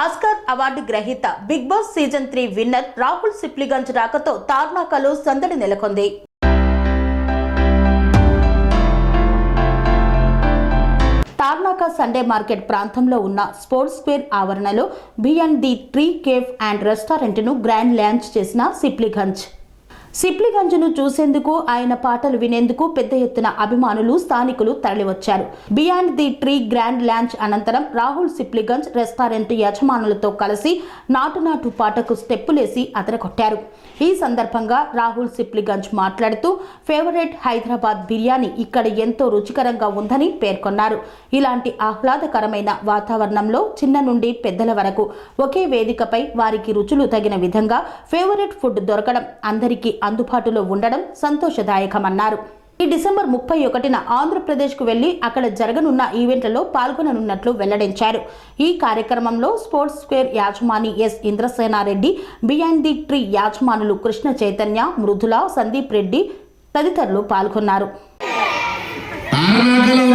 Oscar award గ్రహీత Bigg Boss season three winner Rahul Sipligunj రాకతో తార్నాకలో సందడి నెలకొంది. తార్నాక సండే మార్కెట్ ప్రాంతంలో ఉన్న స్పోర్ట్స్ స్క్వేర్ ఆవరణలో beyond the tree cafe and రెస్టారెంట్ను grand launch చేసిన సిప్లిగంజ్. సిప్లిగంజ్ను చూసేందుకు ఆయన పాటలు వినేందుకు పెద్ద ఎత్తున అభిమానులు స్థానికులు తరలివచ్చారు. Beyond the tree grand launch అనంతరం రాహుల్ సిప్లిగంజ్ రెస్టారెంట్ యజమానులతో కలిసి నాటు నాటు పాటకు స్టెప్పులేసి అదరగొట్టారు. ఈ సందర్భంగా రాహుల్ సిప్లిగంజ్ మాట్లాడుతూ ఫేవరెట్ హైదరాబాద్ బిర్యానీ ఇక్కడ ఎంతో రుచికరంగా ఉందని పేర్కొన్నారు. ఇలాంటి ఆహ్లాదకరమైన వాతావరణంలో చిన్న నుండి పెద్దల వరకు ఒకే వేదికపై వారికి రుచులు తగిన విధంగా ఫేవరెట్ ఫుడ్ దొరకడం అందరికీ అందుబాటులో ఉండడం సంతోషదాయకమన్నారు. ఈ డిసెంబర్ ముప్పై ఒకటిన ఆంధ్రప్రదేశ్కు వెళ్ళి అక్కడ జరగనున్న ఈవెంట్లలో పాల్గొననున్నట్లు వెల్లడించారు. ఈ కార్యక్రమంలో sports square యాజమాని S. Indrasenareddy beyond the tree యాజమానులు Krishna Chaitanya Mrudula Sandeep Reddy తదితరులు పాల్గొన్నారు. తారనాకలో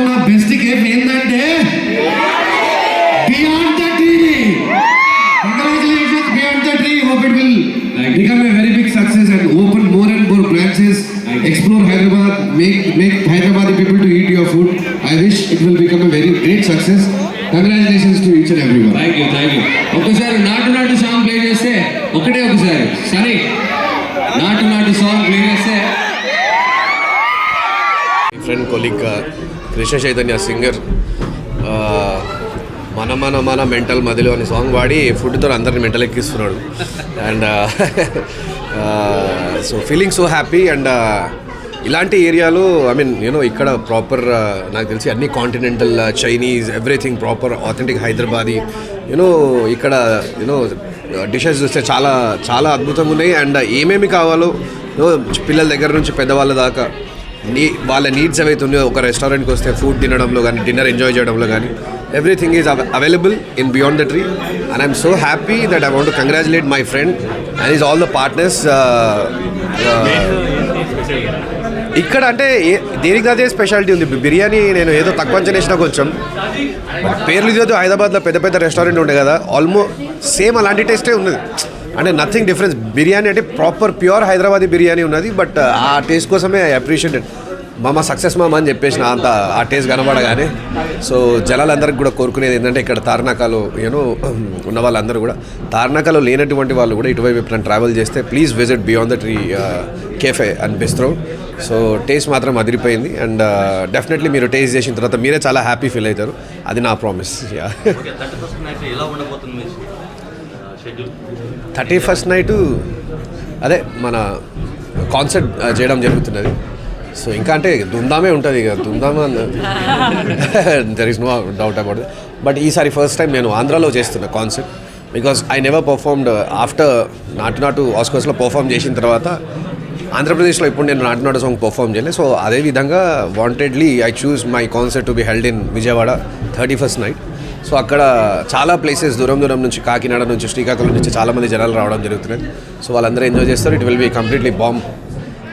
ఉన్న బెస్ట్ గేమ్ ఏంటంటే beyond the tree congratulations beyond the tree hope it will become a very big success and open more and more branches explore hyderabad make make hyderabadi people to eat your food i wish it will become a very great success congratulations to each and everyone thank you thank you ఒక్కసారి నాటు నాటు song play చేస్తే ఒకటే ఒకసారి సరే నాటు నాటు song play చేస్తే friend colleague Krishna Chaitanya singer మన మన మన మెంటల్ మదిలో అనే సాంగ్ వాడి ఫుడ్తో అందరిని mental ఎక్కిస్తున్నాడు. And so feeling so happy and ఇలాంటి ఏరియాలో ఐ మీన్ యూనో ఇక్కడ ప్రాపర్ నాకు తెలిసి అన్ని continental Chinese everything proper authentic Hyderabadi you know ఇక్కడ యూనో డిషెస్ చూస్తే చాలా చాలా అద్భుతంగా ఉన్నాయి. అండ్ ఏమేమి కావాలో పిల్లల దగ్గర నుంచి పెద్దవాళ్ళ దాకా నీ వాళ్ళ నీడ్స్ ఏవైతే ఉన్నాయో ఒక రెస్టారెంట్కి వస్తే ఫుడ్ తినడంలో కానీ డిన్నర్ ఎంజాయ్ చేయడంలో కానీ everything is available in beyond the tree and I'm so happy that I want congratulate my friend and is all the partners ఇక్కడ అంటే దేనికి అదే స్పెషాలిటీ ఉంది. బిర్యానీ నేను ఏదో తక్కువ చేసిన కొంచెం. పేర్లు ఇదేదో హైదరాబాద్లో పెద్ద పెద్ద రెస్టారెంట్ ఉండే కదా ఆల్మోస్ట్ సేమ్ అలాంటి టేస్టే ఉన్నది. అంటే నథింగ్ డిఫరెన్స్ బిర్యానీ అంటే ప్రాపర్ ప్యూర్ హైదరాబాదీ బిర్యానీ ఉన్నది బట్ uh, ఆ టేస్ట్ కోసమే ఐ అప్రిషియేటెడ్ మామ సక్సెస్ మామ అని చెప్పేసిన అంత ఆ టేస్ట్ కనబడగానే. సో జనాలందరికీ కూడా కోరుకునేది ఏంటంటే ఇక్కడ తార్నాకాలో యూనో ఉన్న వాళ్ళందరూ కూడా. తార్నాకాలో లేనటువంటి వాళ్ళు కూడా ఇటువైపు ఎప్పుడైనా ట్రావెల్ చేస్తే please visit beyond the tree cafe and bistro so taste మాత్రం అదిరిపోయింది. అండ్ డెఫినెట్లీ మీరు టేస్ట్ చేసిన తర్వాత మీరే చాలా హ్యాపీ ఫీల్ అవుతారు. అది నా ప్రామిస్ థర్టీ ఫస్ట్ నైట్ మీ థర్టీ ఫస్ట్ అదే మన కాన్సర్ట్ చేయడం జరుగుతున్నది. సో ఇంకా అంటే దుందామే ఉంటుంది ఇక దుందామా there is no doubt about but ఈసారి ఫస్ట్ టైం నేను ఆంధ్రాలో చేస్తున్నా concept because I never performed after నాటు నాటు ఆస్కర్స్లో పర్ఫామ్ చేసిన తర్వాత ఆంధ్రప్రదేశ్లో ఇప్పుడు నేను నాటు నాటు సాంగ్ పర్ఫామ్ చేయలేదు సో అదే విధంగా wantedly I choose my concert to be held in Vijayawada thirty first night so అక్కడ చాలా ప్లేసెస్ దూరం దూరం నుంచి కాకినాడ నుంచి శ్రీకాకుళం నుంచి చాలామంది జనాలు రావడం జరుగుతున్నాయి సో వాళ్ళందరూ ఎంజాయ్ చేస్తారు. It will be completely bomb